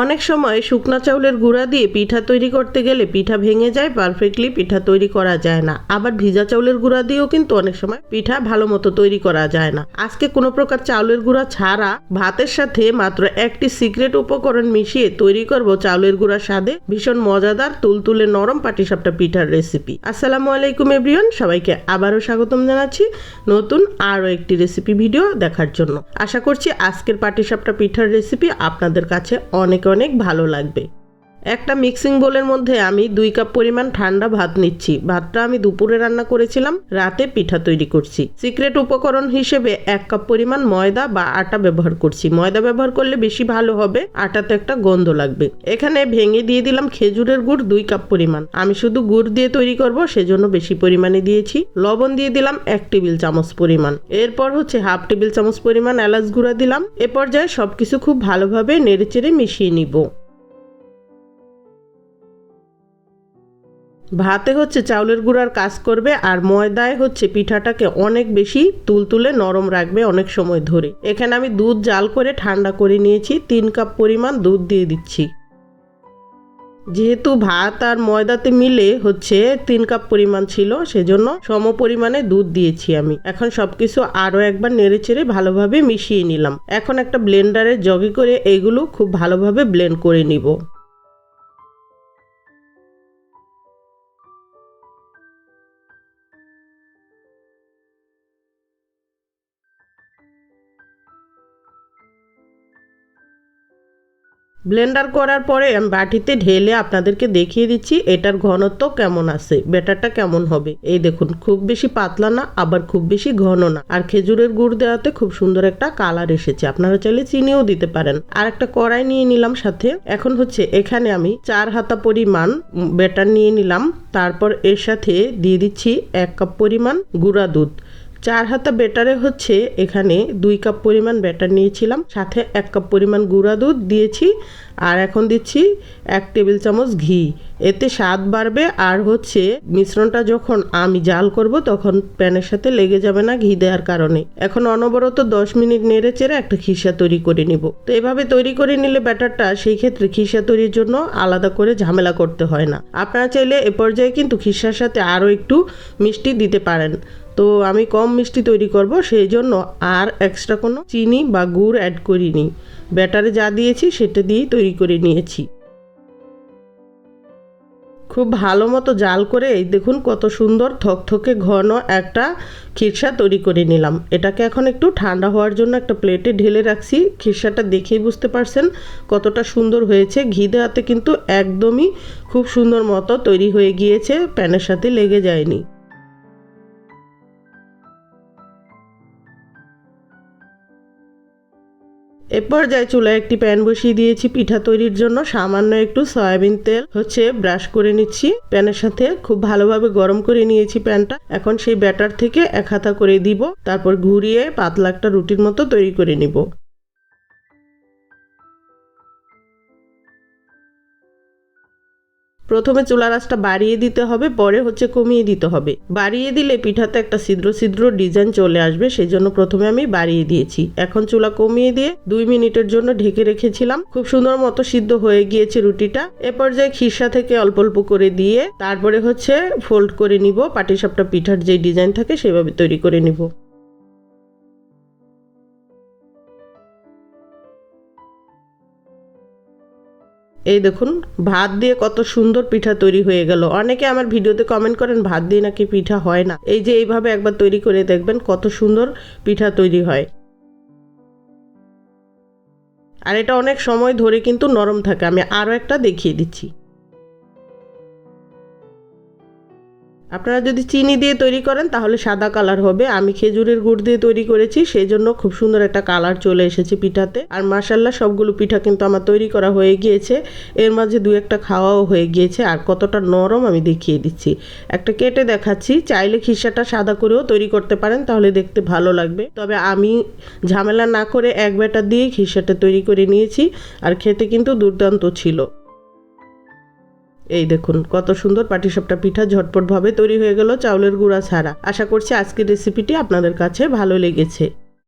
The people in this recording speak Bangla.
অনেক সময় শুকনা চাউলের গুঁড়া দিয়ে পিঠা তৈরি করতে গেলে পিঠা ভেঙে যায় পারফেক্টলি পিঠা তৈরি করা যায় না। আবার ভিজা চাউলের গুঁড়া দিয়েও কিন্তু অনেক সময় পিঠা ভালো মতো তৈরি করা যায় না। আজকে কোনো প্রকার চাউলের গুঁড়া ছাড়া ভাতের সাথে মাত্র একটি সিক্রেট উপকরণ মিশিয়ে তৈরি করব চাউলের গুঁড়া স্বাদে ভীষণ মজাদার, তুলতুলে নরম পাটিসাপটা পিঠার রেসিপি আসসালামু আলাইকুম এভরিওয়ান সবাইকে আবারও স্বাগতম জানাচ্ছি নতুন আরও একটি রেসিপি ভিডিও দেখার জন্য। আশা করছি আজকের পাটিসাপটা পিঠার রেসিপি আপনাদের কাছে অনেক অনেক ভালো লাগবে। একটা মিক্সিং বোলের মধ্যে আমি দুই কাপ পরিমাণ ঠান্ডা ভাত নিচ্ছি। ভাতটা আমি দুপুরে রান্না করেছিলাম, রাতে পিঠা তৈরি করছি। সিক্রেট উপকরণ হিসেবে এক কাপ পরিমাণ ময়দা বা আটা ব্যবহার করছি। ময়দা ব্যবহার করলে বেশি ভালো হবে, আটাতে একটা গন্ধ লাগবে। এখানে ভেঙে দিয়ে দিলাম খেজুরের গুড় দুই কাপ পরিমাণ। আমি শুধু গুড় দিয়ে তৈরি করব, সেজন্য বেশি পরিমাণে দিয়েছি। লবণ দিয়ে দিলাম এক টেবিল চামচ পরিমাণ। এরপর হচ্ছে হাফ টেবিল চামচ পরিমাণ এলাচ গুঁড়া দিলাম। এ পর্যায়ে সবকিছু খুব ভালোভাবে নেড়েচেড়ে মিশিয়ে নিব। ভাতে হচ্ছে চাউলের গুঁড়ার কাজ করবে আর ময়দায় হচ্ছে পিঠাটাকে অনেক বেশি তুলতুলে নরম রাখবে অনেক সময় ধরে। এখানে আমি দুধ জাল করে ঠান্ডা করে নিয়েছি, তিন কাপ পরিমাণ দুধ দিয়ে দিচ্ছি। যেহেতু ভাত আর ময়দাতে মিলে হচ্ছে তিন কাপ পরিমাণ ছিল, সেজন্য সম পরিমাণে দুধ দিয়েছি আমি। এখন সবকিছু আরও একবার নেড়ে চেড়ে ভালোভাবে মিশিয়ে নিলাম। এখন একটা ব্লেন্ডারে জগে করে এগুলো খুব ভালোভাবে ব্লেন্ড করে নিব। ব্লেন্ডার করার পরে আমি বাটিতে ঢেলে আপনাদেরকে দেখিয়ে দিচ্ছি, এটার ঘনত্ব কেমন আছে, ব্যাটারটা কেমন হবে। এই দেখুন, খুব বেশি পাতলা না, আবার খুব বেশি ঘন না। আর খেজুরের গুড় দেওয়াতে খুব সুন্দর একটা কালার এসেছে, আপনারা চাইলে চিনিও দিতে পারেন। আর একটা কড়াই নিয়ে নিলাম সাথে। এখন হচ্ছে এখানে আমি চার হাতা পরিমাণ ব্যাটার নিয়ে নিলাম। তারপর এর সাথে দিয়ে দিচ্ছি এক কাপ পরিমাণ গুঁড়া দুধ। চার হাতা বেটারে হচ্ছে এখানে দুই কাপ পরিমাণ ব্যাটার নিয়েছিলাম, সাথে এক কাপ পরিমাণ গুঁড়া দুধ দিয়েছি, আর এখন দিচ্ছি এক টেবিল চামচ ঘি। এতে স্বাদ বাড়বে আর হচ্ছে মিশ্রণটা যখন আমি জাল করব তখন প্যানের সাথে লেগে যাবে না ঘি দেওয়ার কারণে। এখন অনবরত দশ মিনিট নেড়ে চেড়ে একটা খিসা তৈরি করে নিব। তো এভাবে তৈরি করে নিলে ব্যাটারটা সেই ক্ষেত্রে খিসা তৈরির জন্য আলাদা করে ঝামেলা করতে হয় না। আপনারা চাইলে এ পর্যায়ে কিন্তু খিসার সাথে আরও একটু মিষ্টি দিতে পারেন। তো আমি কম মিষ্টি তৈরি করব, সেই জন্য আর এক্সট্রা কোনো চিনি বা গুড় অ্যাড করিনি। ব্যাটারে যা দিয়েছি সেটা দিয়েই তৈরি করে নিয়েছি। খুব ভালো মতো জাল করে, এই দেখুন কত সুন্দর থকথকে ঘন একটা খিরসা তৈরি করে নিলাম। এটাকে এখন একটু ঠান্ডা হওয়ার জন্য একটা প্লেটে ঢেলে রাখছি। খিরসাটা দেখেই বুঝতে পারছেন কতটা সুন্দর হয়েছে। ঘি দেওয়াতে কিন্তু একদমই খুব সুন্দর মতো তৈরি হয়ে গিয়েছে, প্যানের সাথে লেগে যায়নি। এ পর্যায়ে চুলায় একটি প্যান বসিয়ে দিয়েছি। পিঠা তৈরির জন্য সামান্য একটু সয়াবিন তেল হচ্ছে ব্রাশ করে নিচ্ছি। প্যানের সাথে খুব ভালোভাবে গরম করে নিয়েছি প্যানটা। এখন সেই ব্যাটার থেকে এক হাতা করে দিব। তারপর ঘুরিয়ে পাতলা একটা রুটির মতো তৈরি করে নিব। প্রথমে চুলা রাসটা বাড়িয়ে দিতে হবে, পরে হচ্ছে কমিয়ে দিতে হবে। বাড়িয়ে দিলে পিঠাতে একটা ছিদ্র ছিদ্র ডিজাইন চলে আসবে সেই জন্য প্রথমে আমি বাড়িয়ে দিয়েছি। এখন চুলা কমিয়ে দিয়ে দুই মিনিটের জন্য ঢেকে রেখেছিলাম। খুব সুন্দর মতো সিদ্ধ হয়ে গিয়েছে রুটিটা। এ পর্যায়ে খিসা থেকে অল্প অল্প করে দিয়ে তারপরে হচ্ছে ফোল্ড করে নিব। পাটিসাপটা পিঠার যে ডিজাইন থাকে, সেভাবে তৈরি করে নিব। এই দেখুন, ভাত দিয়ে কত সুন্দর পিঠা তৈরি হয়ে গেল। অনেকে আমার ভিডিওতে কমেন্ট করেন, ভাত দিয়ে নাকি পিঠা হয় না? এই যে এইভাবে একবার তৈরি করে দেখবেন কত সুন্দর পিঠা তৈরি হয়। আর এটা অনেক সময় ধরে কিন্তু নরম থাকে। আমি আরও একটা দেখিয়ে দিচ্ছি। আপনারা যদি চিনি দিয়ে তৈরি করেন, তাহলে সাদা কালার হবে। আমি খেজুরের গুড় দিয়ে তৈরি করেছি সেই জন্য খুব সুন্দর একটা কালার চলে এসেছে পিঠাতে। আর মাসাল্লাহ সবগুলো পিঠা কিন্তু আমার তৈরি করা হয়ে গিয়েছে। এর মাঝে দু একটা খাওয়াও হয়ে গিয়েছে, আর কতটা নরম আমি দেখিয়ে দিচ্ছি। একটা কেটে দেখাচ্ছি, চাইলে খিসাটা সাদা করেও তৈরি করতে পারেন, তাহলে দেখতে ভালো লাগবে। তবে আমি ঝামেলা না করে এক ব্যাটার দিয়েই খিসাটা তৈরি করে নিয়েছি, আর খেতে কিন্তু দুর্দান্ত ছিল। এই দেখুন, কত সুন্দর পাটিসাপটা পিঠা ঝটপটভাবে তৈরি হয়ে গেল চাউলের গুঁড়া ছাড়া। আশা করছি আজকের রেসিপিটি আপনাদের কাছে ভালো লেগেছে।